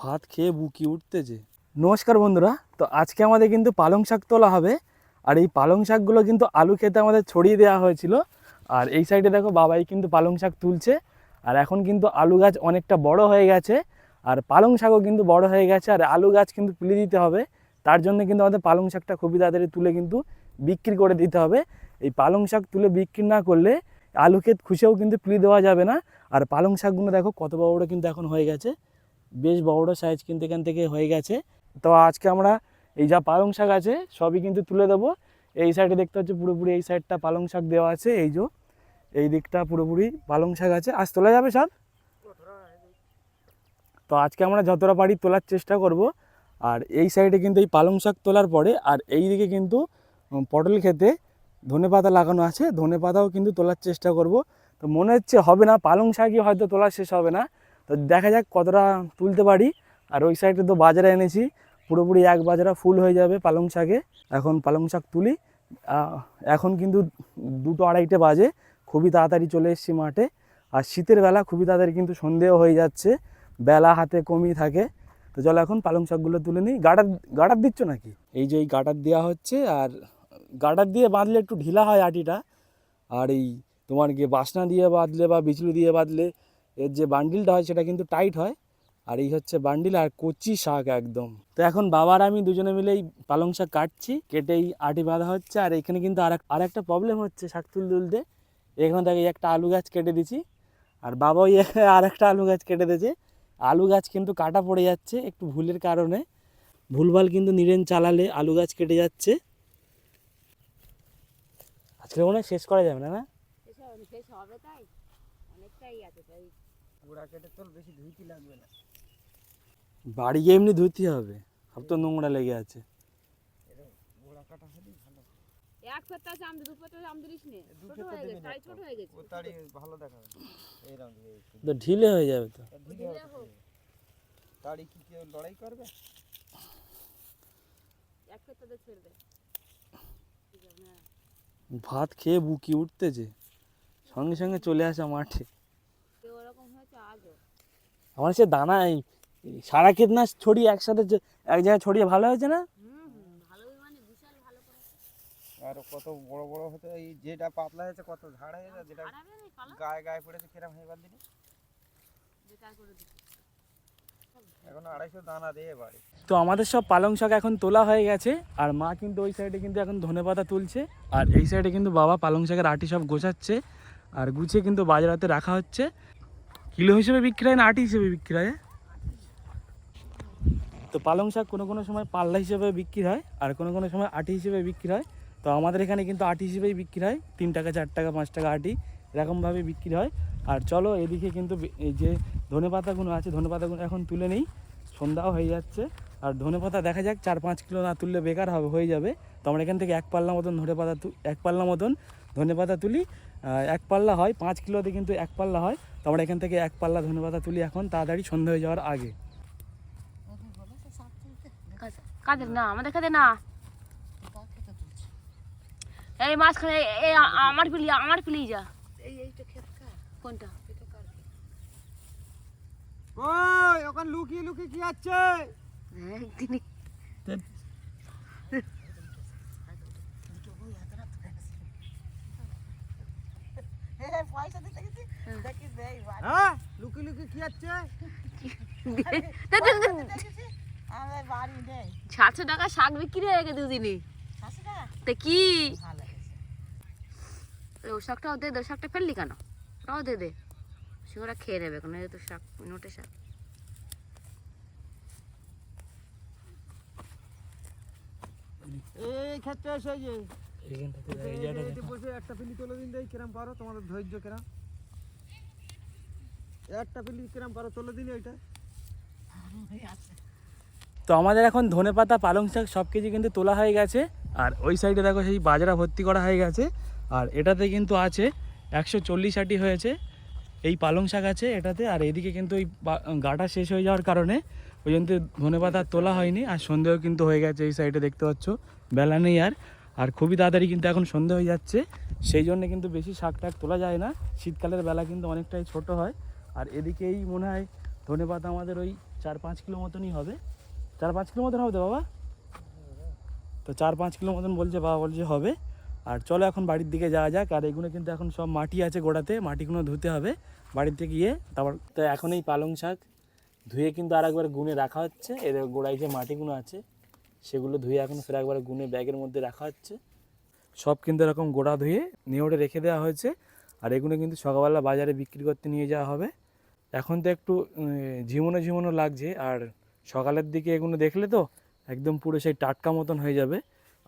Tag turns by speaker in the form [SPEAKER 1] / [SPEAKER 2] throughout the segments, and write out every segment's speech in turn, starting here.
[SPEAKER 1] ভাত খেয়ে বুকি উঠতেছে। নমস্কার বন্ধুরা, তো আজকে আমাদের কিন্তু পালং শাক তোলা হবে। আর এই পালং শাকগুলো কিন্তু আলু খেতে আমাদের ছড়িয়ে দেওয়া হয়েছিল। আর এই সাইডে দেখো বাবাই কিন্তু পালং শাক তুলছে। আর এখন কিন্তু আলু গাছ অনেকটা বড় হয়ে গেছে। আর পালং শাকও কিন্তু বড় হয়ে গেছে। আর আলু গাছ কিন্তু তুলে দিতে হবে। তার জন্য কিন্তু আমাদের পালং শাকটা খুবই তাড়াতাড়ি তুলে কিন্তু বিক্রি করে দিতে হবে। এই পালং শাক তুলে বিক্রি না করলে আলু ক্ষেত খুশেও কিন্তু তুলে দেওয়া যাবে না। আর পালং শাকগুলো দেখো কত বড় বড় কিন্তু এখন হয়ে গেছে। বেশ বড় সাইজ কিন্তু এখান থেকে হয়ে গেছে। তো আজকে আমরা এই যা পালং শাক আছে, সবই কিন্তু তুলে দেবো। এই সাইডে দেখতে হচ্ছে পুরোপুরি এই সাইডটা পালং শাক দেওয়া আছে, এই যে এই দিকটা পুরোপুরি পালং শাক আছে। আজ তোলা যাবে স্যার তো আজকে আমরা যতটা পারি তোলার চেষ্টা করব। আর এই সাইডে কিন্তু এই পালং শাক তোলার পরে, আর এই দিকে কিন্তু পটল খেতে ধনে পাতা লাগানো আছে। ধনে পাতাও কিন্তু তোলার চেষ্টা করব। তো মনে হচ্ছে হবে না, পালং শাকই হয়তো তোলা শেষ হবে না। তো দেখা যাক কতটা তুলতে পারি। আর ওই সাইডে তো বাজারে এনেছি, পুরোপুরি এক বাজারা ফুল হয়ে যাবে পালং শাকে। এখন পালং শাক তুলি। এখন কিন্তু দুটো আড়াইটে বাজে, খুবই তাড়াতাড়ি চলে এসেছি মাঠে। আর শীতের বেলা খুবই তাড়াতাড়ি কিন্তু সন্ধেও হয়ে যাচ্ছে, বেলা হাতে কমই থাকে। তো চলো এখন পালং শাকগুলো তুলে নিই। গাডার গাডার দিচ্ছ নাকি? এই যে এই গাডার দেওয়া হচ্ছে, আর গাডার দিয়ে বাঁধলে একটু ঢিলা হয় আটিটা। আর এই তোমার গিয়ে বাসনা দিয়ে বাঁধলে বা বিচলু দিয়ে বাঁধলে এর যে বান্ডিলটা হয় সেটা কিন্তু টাইট হয়। আর এই হচ্ছে বান্ডিল আর কচি শাক একদম। তো এখন বাবার আমি দুজনে মিলে এই পালং শাক কাটছি, কেটেই আটি বাঁধা হচ্ছে। আর এখানে কিন্তু আর আর একটা প্রবলেম হচ্ছে শাক তুলতে তুলতে। এখান থেকে একটা আলু গাছ কেটে দিছি। আর বাবা ওই আর একটা আলু গাছ কেটে দিয়েছে। আলু গাছ কিন্তু কাটা পড়ে যাচ্ছে একটু ভুলের কারণে। ভুলভাল কিন্তু নিরেন চালালে আলু গাছ কেটে যাচ্ছে। আজকে মনে শেষ করা যাবে না না?
[SPEAKER 2] হবে তাই? অনেকটাই আছে তাই
[SPEAKER 3] কেটে তোল বেশি ধুইতে লাগবে না।
[SPEAKER 1] বাড়ি গিয়ে এমনি ধুতে হবে। সব তো নোংরা লেগে আছে।
[SPEAKER 3] গোড়া কাটা হলেই ভালো।
[SPEAKER 2] এক ফেরটা চাম দু ফেরটা চাম দিলিস নে। ছোট হয়ে গেছে তাই
[SPEAKER 3] তো।
[SPEAKER 2] ছোট হয়ে গেছে।
[SPEAKER 3] ও তাড়ি ভালো দেখা যাবে এইরকম
[SPEAKER 1] তো ঢিলে হয়ে যাবে তো।
[SPEAKER 3] ঢিলে
[SPEAKER 2] ঢিলে হোক।
[SPEAKER 3] তাড়ি কি কেউ লড়াই করবে?
[SPEAKER 2] এক ফেরটাতে ছেড়ে দে। ঠিক আছে।
[SPEAKER 1] ভাত খেয়ে বুকি উঠতেছে। সঙ্গে সঙ্গে চলে আসা মাঠে
[SPEAKER 2] কেউ ওরকম হয়েছে আজও
[SPEAKER 1] আমার সে দানা সারা না ছড়িয়ে একসাথে এক জায়গায় ছড়িয়ে ভালো হয়েছে না?
[SPEAKER 3] আর কত বড় বড় হতে এই যেটা পাতলা হয়েছে কত ঝাড় হয়ে যায় যেটা গায়ে গায়ে পড়েছে কিরম হয়ে
[SPEAKER 2] দিচ্ছি
[SPEAKER 3] এখন আড়াইশো দানা দিয়ে বাড়ি
[SPEAKER 1] তো আমাদের সব পালং শাক এখন তোলা হয়ে গেছে আর মা কিন্তু ওই সাইডে কিন্তু এখন ধনেপাতা তুলছে আর এই সাইডে কিন্তু বাবা পালং শাকের আটি সব গোছাচ্ছে আর গুছিয়ে কিন্তু বাজারাতে রাখা হচ্ছে। কিলো হিসেবে বিক্রি হয় না আটি হিসেবে বিক্রি হয় তো পালং শাক কোনো কোনো সময় পাল্লা হিসেবে বিক্রি হয় আর কোনো কোনো সময় আটি হিসেবে বিক্রি হয়। তো আমাদের এখানে কিন্তু আটি হিসেবেই বিক্রি হয়। তিন টাকা, চার টাকা, পাঁচ টাকা আটি এরকমভাবে বিক্রি হয়। আর চলো এদিকে কিন্তু এই যে ধনে পাতাগুলো আছে, ধনে পাতাগুলো এখন তুলে নেই। সন্ধ্যাও হয়ে যাচ্ছে। আর ধনে পাতা দেখা যাক, চার পাঁচ কিলো না তুললে বেকার হবে, হয়ে যাবে। তো আমরা এখান থেকে এক পাল্লা মতন ধনে পাতা এক পাল্লা মতন ধনে পাতা তুলি এক পাল্লা হয় পাঁচ কিলোতে কিন্তু এক পাল্লা হয়। তো আমরা এখান থেকে এক পাল্লা ধনে পাতা তুলি এখন তাড়াতাড়ি সন্ধ্যা হয়ে যাওয়ার আগে।
[SPEAKER 2] কাদের না? আমাদের কাদের না? এই মাঝখানে এই আমার পিলি আমার পিলি যা। কোনটা?
[SPEAKER 3] ওই ওখানে লুকিয়ে লুকিয়ে কি আছে?
[SPEAKER 2] হ্যাঁ,
[SPEAKER 3] কি
[SPEAKER 2] সাতশো টাকা শাক বিক্রি হয়ে গেছে দুদিনে। তা কি? শাকটাও দে দে শাকটা ফেললি কেন? ওটাও দে দে। সে ওরা খেয়ে নেবে কেন? এই তো শাক নোটে শাক।
[SPEAKER 3] এই ক্ষেত্রে এসে যে। একটা পিলি তুলে দিন দেই কিরম পারো তোমাদের ধৈর্য কিরম। একটা
[SPEAKER 1] তো আমাদের এখন ধনে পাতা পালং শাক সব কিছু কিন্তু তোলা হয়ে গেছে। আর ওই সাইডে দেখো সেই বাজরা ভর্তি করা হয়ে গেছে। আর এটাতে কিন্তু আছে একশো চল্লিশ আটি হয়েছে। এই পালং শাক আছে এটাতে। আর এদিকে কিন্তু ওই গাটা শেষ হয়ে যাওয়ার কারণে ওই জন্য ধনে পাতা তোলা হয়নি। আর সন্দেহ কিন্তু হয়ে গেছে এই সাইডে দেখতে পাচ্ছ, বেলা নেই আর। আর খুবই তাড়াতাড়ি কিন্তু এখন সন্ধে হয়ে যাচ্ছে। সেই জন্য কিন্তু বেশি শাক টাক তোলা যায় না। শীতকালের বেলা কিন্তু অনেকটাই ছোট হয়। আর এদিকেই মনে হয় ধনে পাতা আমাদের ওই চার পাঁচ কিলো মতনই হবে। চার পাঁচ কিলো মতন হবে বাবা? তো চার পাঁচ কিলো মতন বলছে বাবা বলছে হবে। আর চলো এখন বাড়ির দিকে যাওয়া যাক। আর এগুলো কিন্তু এখন সব মাটি আছে গোড়াতে, মাটিগুলো ধুতে হবে। বাড়িতে গিয়ে তারপর তো এখন এই পালং শাক ধুয়ে কিন্তু আর একবার গুনে রাখা হচ্ছে। এর গোড়ায় যে মাটিগুলো আছে, সেগুলো ধুয়ে এখন ফের একবার গুনে ব্যাগের মধ্যে রাখা হচ্ছে। সব কিন্তু এরকম গোড়া ধুয়ে নিয়োড়ে রেখে দেওয়া হয়েছে। আর এগুলো কিন্তু সকালবেলা বাজারে বিক্রি করতে নিয়ে যাওয়া হবে। এখন তো একটু ঝিমোনো ঝিমোনো লাগছে আর সকালের দিকে এগুলো দেখলে তো একদম পুরো সেই টাটকা মতন হয়ে যাবে।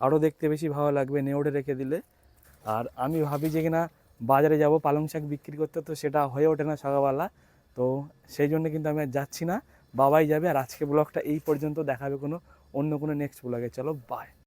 [SPEAKER 1] আরও দেখতে বেশি ভালো লাগবে নেওড়ে রেখে দিলে। আর আমি ভাবি যে কিনা বাজারে যাব, পালং শাক বিক্রি করতে, তো সেটা হয়ে ওঠে না সকালবেলা। তো সেই জন্য কিন্তু আমি আর যাচ্ছি না। বাবাই যাবে আর আজকে ব্লগটা এই পর্যন্ত। দেখাবে কোনো অন্য কোনো নেক্সট ব্লগে চলো বাই